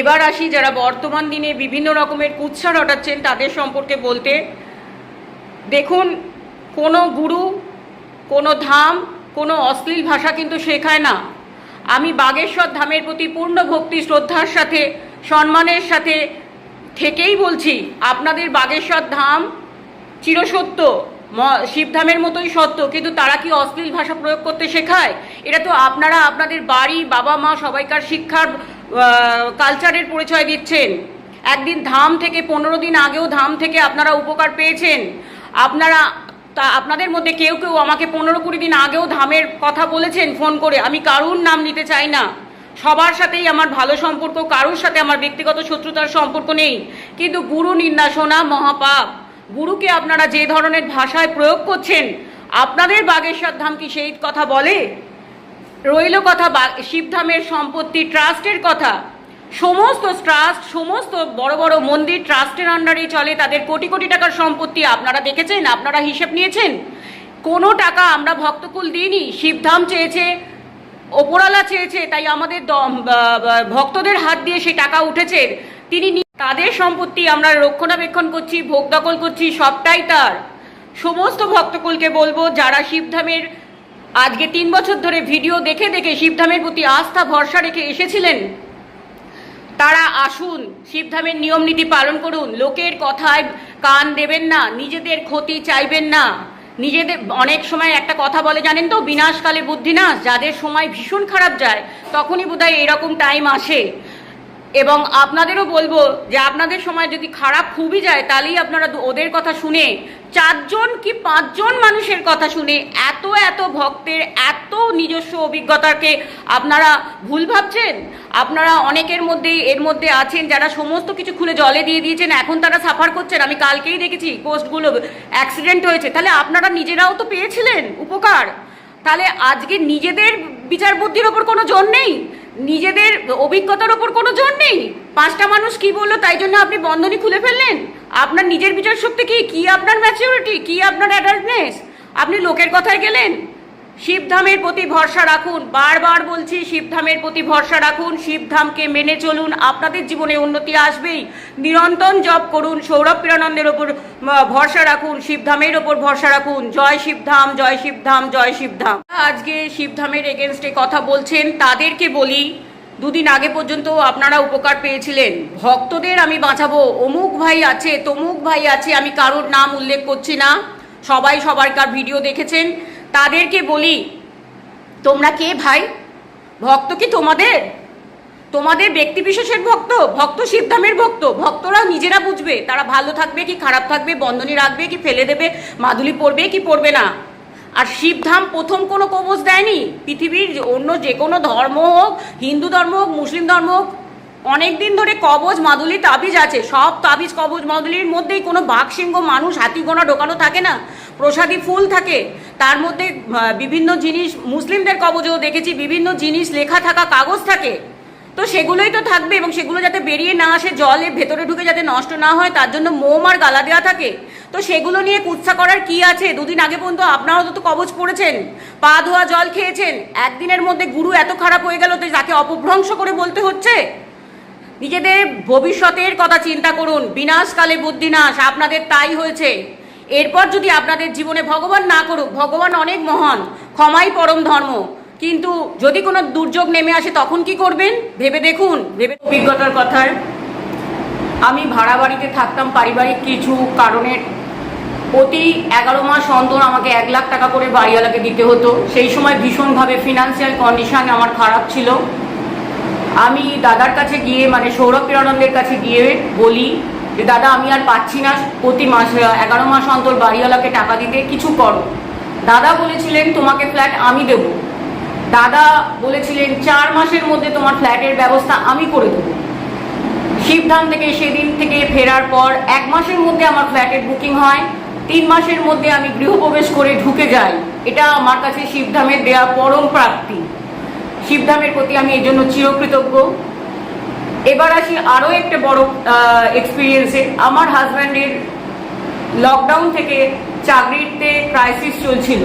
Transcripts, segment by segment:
এবার আসি যারা বর্তমান দিনে বিভিন্ন রকমের কুৎসা রটাচ্ছেন তাদের সম্পর্কে বলতে। দেখুন, কোনো গুরু, কোনো ধাম, কোনো অশ্লীল ভাষা কিন্তু শেখায় না। আমি বাগেশ্বর ধামের প্রতি পূর্ণ ভক্তি, শ্রদ্ধার সাথে, সম্মানের সাথে থেকেই বলছি, আপনাদের বাগেশ্বর ধাম চিরসত্য শিবধামের মতোই সত্য, কিন্তু তারা কি অশ্লীল ভাষা প্রয়োগ করতে শেখায়? এটা তো আপনারা, আপনাদের বাড়ি বাবা মা সবাইকার শিক্ষার কালচারের পরিচয় দিচ্ছেন। একদিন ধাম থেকে, পনেরো দিন আগেও ধাম থেকে আপনারা উপকার পেয়েছেন। আপনারা, তা, আপনাদের মধ্যে কেউ কেউ আমাকে পনেরো কুড়ি দিন আগেও ধামের কথা বলেছেন, ফোন করে। আমি কারুর নাম নিতে চাই না। সবার সাথেই আমার ভালো সম্পর্ক, কারোর সাথে আমার ব্যক্তিগত শত্রুতার সম্পর্ক নেই। কিন্তু গুরু নিন্দা শোনা মহাপাপ। গুরুকে আপনারা যে ধরনের ভাষায় প্রয়োগ করছেন, আপনাদের বাগেশ্বর ধাম কি সেই কথা বলে? রইল কথা শিবধামের সম্পত্তি, ট্রাস্টের কথা। সমস্ত ট্রাস্ট, সমস্ত বড় বড় মন্দির ট্রাস্টের আন্ডারে চলে। তাদের কোটি কোটি টাকার সম্পত্তি আপনারা দেখেছেন, আপনারা হিসেব নিয়েছেন? কোনো টাকা আমরা ভক্তকুল দিইনি। শিবধাম চেয়েছে ওপরালা চেয়েছে, তাই আমাদের ভক্তদের হাত দিয়ে সেই টাকা উঠেছে। তিনি তাদের সম্পত্তি আমরা রক্ষণাবেক্ষণ করছি, ভোগ দখল করছি, সবটাই তার। সমস্ত ভক্তকুলকে বলব, যারা শিবধামের আজকে তিন বছর ধরে ভিডিও দেখে দেখে শিবধামের প্রতি আস্থা, ভরসা রেখে এসেছিলেন। তারা আসুন, শিবধামের নিয়ম নীতি পালন করুন। লোকের কথায় কান দেবেন না, নিজেদের ক্ষতি চাইবেন না। নিজেদের, অনেক সময় একটা কথা বলে জানেন তো, বিনাশকালে বুদ্ধিনাশ, যাদের সময় ভীষণ খারাপ যায়, তখনই বোধহয় এরকম টাইম আসে। এবং আপনাদেরও বলব যে আপনাদের সময় যদি খারাপ খুবই যায়, তাহলেই আপনারা ওদের কথা শুনে, চারজন কি পাঁচজন মানুষের কথা শুনে এত এত ভক্তের এত নিজস্ব অভিজ্ঞতাকে আপনারা ভুল ভাবছেন? আপনারা অনেকের মধ্যেই এর মধ্যে আছেন যারা সমস্ত কিছু খুলে জলে দিয়ে দিয়েছেন, এখন তারা সাফার করছেন। আমি কালকেই দেখেছি পোস্টগুলো অ্যাক্সিডেন্ট হয়েছে। তাহলে আপনারা নিজেরাও তো পেয়েছিলেন, উপকার। তাহলে আজকে নিজেদের বিচার বুদ্ধির ওপর কোনো জোর নেই? নিজেদের অভিজ্ঞতার ওপর কোনো জোর নেই। পাঁচটা মানুষ কি বলল, তাই জন্য আপনি বন্ধনী খুলে ফেললেন? আপনার নিজের বিচার শক্তি কি? কি আপনার ম্যাচিউরিটি কি আপনার অ্যাডাল্টনেস আপনি লোকের কথায় গেলেন? শিবধামের প্রতি ভরসা রাখুন। বারবার বলছি, শিবধামের প্রতি ভরসা রাখুন। শিবধামকে মেনে চলুন। আপনাদের জীবনে উন্নতি আসবেই। নিরন্তর জপ করুন। সৌরভ পীরানন্দের ওপর ভরসা রাখুন। শিবধামের ওপর ভরসা রাখুন। জয় শিবধাম জয় শিবধাম জয় শিবধাম। আজকে শিবধামের এগেনস্টে কথা বলছেন, তাদেরকে বলি, দুদিন আগে পর্যন্ত আপনারা উপকার পেয়েছিলেন। ভক্তদের আমি বাঁচাবো। অমুক ভাই আছে, তমুক ভাই আছে, আমি কারোর নাম উল্লেখ করছি না। সবাই সবারকার ভিডিও দেখেছেন। তাদেরকে বলি, তোমরা কে ভাই? ভক্ত কি তোমাদের? তোমাদের ব্যক্তি বিশেষের ভক্ত? ভক্ত শিবধামের ভক্ত? ভক্তরা নিজেরা বুঝবে, তারা ভালো থাকবে কি খারাপ থাকবে, বন্ধনী রাখবে কি ফেলে দেবে, মাদুলি পড়বে কি পড়বে না? আর শিবধাম প্রথম কোনো কবচ দেয়নি। পৃথিবীর অন্য যে কোনো ধর্ম হোক, হিন্দু ধর্ম হোক, মুসলিম ধর্ম হোক অনেক দিন ধরে কবজ মাদুলি তাবিজ আছে। সব তাবিজ কবজ মাদুলির মধ্যেই কোনো বাঘ সিংহ মানুষ হাতিগোনা ঢোকানো থাকে না। প্রসাদী ফুল থাকে। তার মধ্যে বিভিন্ন জিনিস, মুসলিমদের কবজেও দেখেছি, বিভিন্ন জিনিস লেখা থাকা কাগজ থাকে। তো সেগুলোই তো থাকবে এবং সেগুলো যাতে বেরিয়ে না আসে, জলে ভেতরে ঢুকে যাতে নষ্ট না হয়, তার জন্য মোম আর গালা দেওয়া থাকে। তো সেগুলো নিয়ে কুৎসা করার কি আছে? দুদিন আগে পর্যন্ত আপনারাও তো কবচ পড়েছেন। পা ধোয়া জল খেয়েছেন। একদিনের মধ্যে গুরু এত খারাপ হয়ে গেল তো তাকে অপভ্রংশ করে বলতে হচ্ছে? নিজেদের ভবিষ্যতের কথা চিন্তা করুন। বিনাশকালে বুদ্ধিনাশ। আপনাদের তাই হয়েছে। এরপর যদি আপনাদের জীবনে ভগবান না করুক, ভগবান অনেক মহান, ক্ষমাই পরম ধর্ম। কিন্তু যদি কোনো দুর্যোগ নেমে আসে, তখন কি করবেন? ভেবে দেখুন। ভেবে অভিজ্ঞতার কথার আমি ভাড়া বাড়িতে থাকতাম পারিবারিক কিছু কারণের প্রতি এগারো মাস অন্তর আমাকে এক লাখ টাকা করে বাড়িওয়ালাকে দিতে হতো। সেই সময় ভীষণভাবে ফিনান্সিয়াল কন্ডিশন আমার খারাপ ছিল। আমি দাদার কাছে গিয়ে মানে সৌরভ প্রেরণন্দের কাছে গিয়ে বলি যে, দাদা, আমি আর পাচ্ছি না প্রতি মাস এগারো মাস অন্তর বাড়িওয়ালাকে টাকা দিতে, কিছু করো। দাদা বলেছিলেন, তোমাকে ফ্ল্যাট আমি দেব। দাদা বলেছিলেন, চার মাসের মধ্যে তোমার ফ্ল্যাটের ব্যবস্থা আমি করে দেবো। শিবধাম থেকে, সেদিন থেকে ফেরার পর এক মাসের মধ্যে আমার ফ্ল্যাটের বুকিং হয়, তিন মাসের মধ্যে আমি গৃহপ্রবেশ করে ঢুকে যাই। এটা আমার কাছে শিবধামের দেয়া পরম প্রাপ্তি। শিবধামের প্রতি আমি এই জন্য চিরকৃতজ্ঞ। এবার আসি আরও একটা বড় এক্সপিরিয়েন্সে আমার হাজব্যান্ডের লকডাউন থেকে চাকরিতে ক্রাইসিস চলছিল।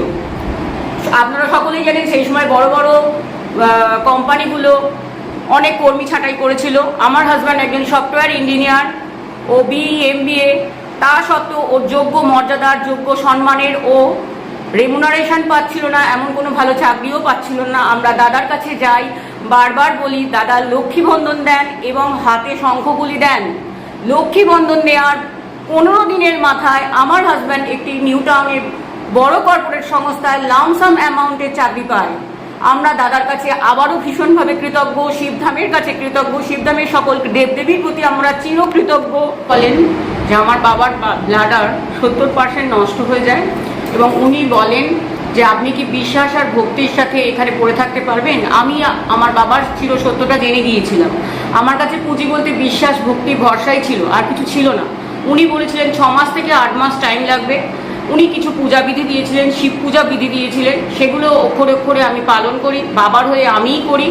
আপনারা সকলেই জানেন সেই সময় বড় বড় কোম্পানিগুলো অনেক কর্মী ছাঁটাই করেছিল। আমার হাজব্যান্ড একজন সফটওয়্যার ইঞ্জিনিয়ার ও এমবিএ তা সত্ত্বেও ওর যোগ্য মর্যাদার, যোগ্য সম্মানের ও রেমুনারেশন পাচ্ছিল না, এমন কোনো ভালো চাকরিও পাচ্ছিল না। আমরা দাদার কাছে যাই, বারবার বলি, দাদা লক্ষ্মী বন্ধন দেন এবং হাতে শঙ্খগুলি দেন। লক্ষ্মী বন্ধন দেওয়ার পনেরো দিনের মাথায় আমার হাজব্যান্ড একটি নিউ টাউনের বড় কর্পোরেট সংস্থায় লামসাম অ্যামাউন্টের চাকরি পায়। আমরা দাদার কাছে আবারও ভীষণভাবে কৃতজ্ঞ, শিবধামের কাছে কৃতজ্ঞ, শিবধামের সকল দেবদেবীর প্রতি আমরা চিরকৃতজ্ঞ। বলেন যে আমার বাবার ব্লাডার সত্তর পার্সেন্ট নষ্ট হয়ে যায়। এবং উনি বলেন যে আপনি কি বিশ্বাস আর ভক্তির সাথে এখানে পড়ে থাকতে পারবেন? আমি আমার বাবার চির সত্যটা জেনে গিয়েছিলাম। আমার কাছে পুঁজি বলতে বিশ্বাস, ভক্তি, ভরসাই ছিল, আর কিছু ছিল না। উনি বলেছিলেন, ছ মাস থেকে আট মাস টাইম লাগবে। উনি কিছু পূজা বিধি দিয়েছিলেন, শিব পূজা বিধি দিয়েছিলেন। সেগুলো অক্ষরে অক্ষরে আমি পালন করি, বাবার হয়ে আমিই করি।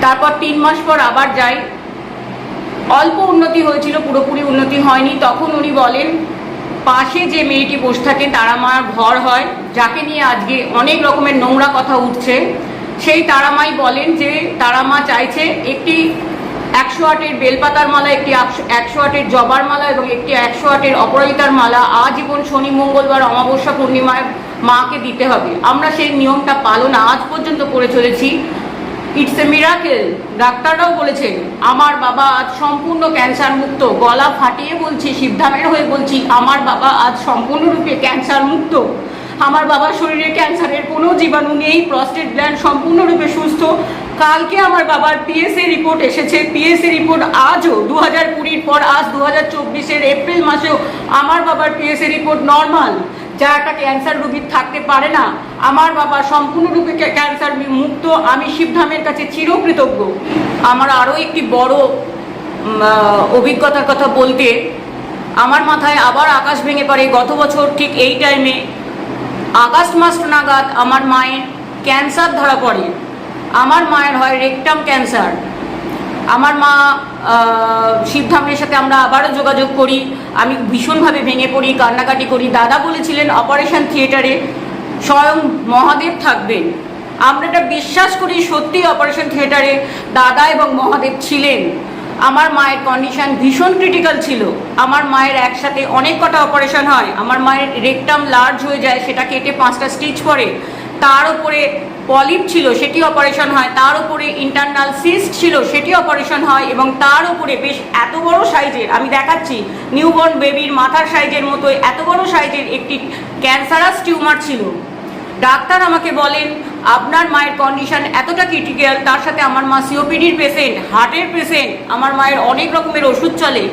তারপর তিন মাস পর আবার যাই। অল্প উন্নতি হয়েছিল, পুরোপুরি উন্নতি হয়নি। তখন উনি বলেন পাশে যে মেয়েটি বসে থাকে, তারা মার ভর হয়, যাকে নিয়ে আজকে অনেক রকমের নোংরা কথা উঠছে। সেই তারামাই বলেন যে, তারামা চাইছে একটি একশো আটের বেলপাতার মালা, একটি একশো- আটের জবার মালা এবং একটি একশো আটের অপরাজিতার মালা আজীবন শনি, মঙ্গলবার, অমাবস্যা পূর্ণিমায় মাকে দিতে হবে। আমরা সেই নিয়মটা পালন আজ পর্যন্ত করে চলেছি। ইটস এ মিরাকেল ডাক্তাররাও বলেছেন, আমার বাবা আজ সম্পূর্ণ ক্যান্সার মুক্ত। গলা ফাটিয়ে বলছি শিবধামের হয়ে বলছি, আমার বাবা আজ সম্পূর্ণরূপে ক্যান্সার মুক্ত। আমার বাবার শরীরে ক্যান্সারের কোনো জীবাণু নেই প্রস্টেট গ্ল্যান্ড সম্পূর্ণরূপে সুস্থ। কালকে আমার বাবার পিএসএ রিপোর্ট এসেছে। পিএসএ রিপোর্ট আজও দু হাজার কুড়ির পর আজ দু হাজার চব্বিশের এপ্রিল মাসেও আমার বাবার পিএসএ রিপোর্ট নর্মাল যা একটা ক্যান্সার রোগীর থাকতে পারে না। আমার বাবা সম্পূর্ণরূপে ক্যা- ক্যান্সার মুক্ত, আমি শিবধামের কাছে চিরকৃতজ্ঞ। আমার আরও একটি বড় অভিজ্ঞতার কথা বলতে, আমার মাথায় আবার আকাশ ভেঙে পড়ে। গত বছর ঠিক এই টাইমে আগস্ট মাস নাগাদ আমার মায়ের ক্যান্সার ধরা পড়ে। আমার মায়ের হয় রেকটাম ক্যান্সার আমার মা শিবধামের সাথে আমরা আবারও যোগাযোগ করি। আমি ভীষণভাবে ভেঙে পড়ি, কান্নাকাটি করি। দাদা বলেছিলেন অপারেশন থিয়েটারে স্বয়ং মহাদেব থাকবেন। আমরা এটা বিশ্বাস করি সত্যি অপারেশন থিয়েটারে দাদা এবং মহাদেব ছিলেন। আমার মায়ের কন্ডিশন ভীষণ ক্রিটিক্যাল ছিল। আমার মায়ের একসাথে অনেক কটা অপারেশন হয়। আমার মায়ের রেকটাম লার্জ হয়ে যায়, সেটা কেটে পাঁচটা স্টিচ পড়ে তার উপরে পলিপ ছিল, সেটি অপারেশন হয়। তার উপরে ইন্টারনাল সিস্ট ছিল, সেটি অপারেশন হয় এবং তার উপরে বেশ এত বড় সাইজের আমি দেখাচ্ছি নিউবর্ন বেবির মাথার সাইজের মতো এত বড় সাইজের একটি ক্যান্সারাস টিউমার ছিল। ডাক্তার আমাকে বলেন, আপনার মায়ের কন্ডিশন এতটা ক্রিটিক্যাল তার সাথে আমার মা সিওপিডির পেশেন্ট হার্টের পেশেন্ট আমার মায়ের অনেক রকমের ওষুধ চলে।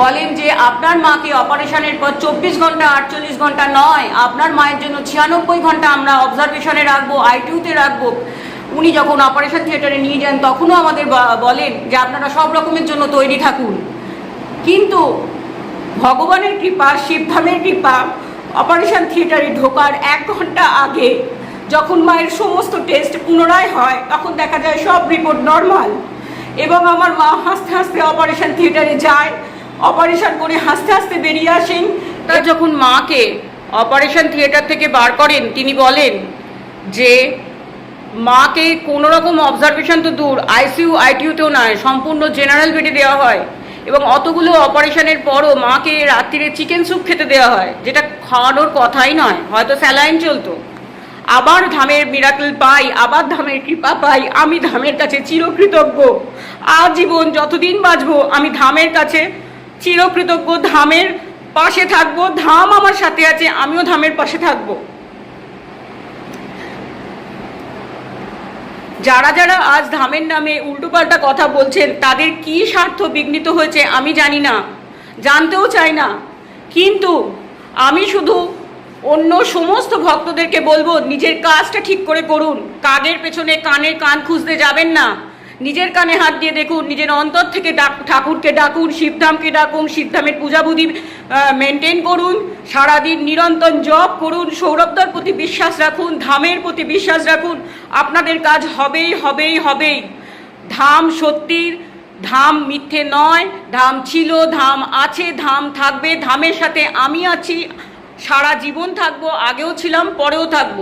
বলেন যে আপনার মাকে অপারেশনের পর চব্বিশ ঘণ্টা, আটচল্লিশ ঘণ্টা নয়, আপনার মায়ের জন্য ছিয়ানব্বই ঘণ্টা আমরা অবজারভেশনে রাখব আইটিউতে রাখব। উনি যখন অপারেশন থিয়েটারে নিয়ে যান, তখনও আমাদের বলেন যে আপনারা সব রকমের জন্য তৈরি থাকুন। কিন্তু ভগবানের কৃপা শিবধামের কৃপা অপারেশন থিয়েটারে ঢোকার এক ঘণ্টা আগে যখন মায়ের সমস্ত টেস্ট পুনরায় হয়, তখন দেখা যায় সব রিপোর্ট নর্মাল এবং আমার মা হাসতে হাসতে অপারেশন থিয়েটারে যায় অপারেশন করে হাসতে হাসতে বেরিয়ে আসেন। যখন মাকে অপারেশন থিয়েটার থেকে বার করেন, তিনি বলেন যে, মাকে কোনো রকম অবজারভেশন তো দূর আইসিইউ আইটিউতেও নয়, সম্পূর্ণ জেনারেল বেডে দেওয়া হয় এবং অতগুলো অপারেশনের পরও মাকে রাত্রিরে চিকেন স্যুপ খেতে দেওয়া হয়, যেটা খাওয়ানোর কথাই নয়, হয়তো স্যালাইন চলতো। আবার ধামের মিরাকল পাই, আবার ধামের কৃপা পাই, আমি ধামের কাছে চিরকৃতজ্ঞ। আজীবন যতদিন বাঁচবো, আমি ধামের কাছে চিরকৃতজ্ঞ ধামের পাশে থাকব। ধাম আমার সাথে আছে, আমিও ধামের পাশে থাকব। যারা যারা আজ ধামের নামে উল্টোপাল্টা কথা বলছেন, তাদের কি স্বার্থ বিঘ্নিত হয়েছে আমি জানি না, জানতেও চাই না। কিন্তু আমি শুধু অন্য সমস্ত ভক্তদেরকে বলব, নিজের কাজটা ঠিক করে করুন। কানের পেছনে কানের কান খুঁজতে যাবেন না। নিজের কানে হাত দিয়ে দেখুন, নিজের অন্তর থেকে ঠাকুরকে ডাকুন, শিবধামকে ডাকুন, শিবধামের পূজাবুধি মেনটেন করুন, সারাদিন নিরন্তর জপ করুন, সৌরভদার প্রতি বিশ্বাস রাখুন, ধামের প্রতি বিশ্বাস রাখুন, আপনাদের কাজ হবেই হবেই হবেই। ধাম সত্যির, ধাম মিথ্যে নয়, ধাম ছিল, ধাম আছে, ধাম থাকবে, ধামের সাথে আমি আছি, সারা জীবন থাকব, আগেও ছিলাম, পরেও থাকব।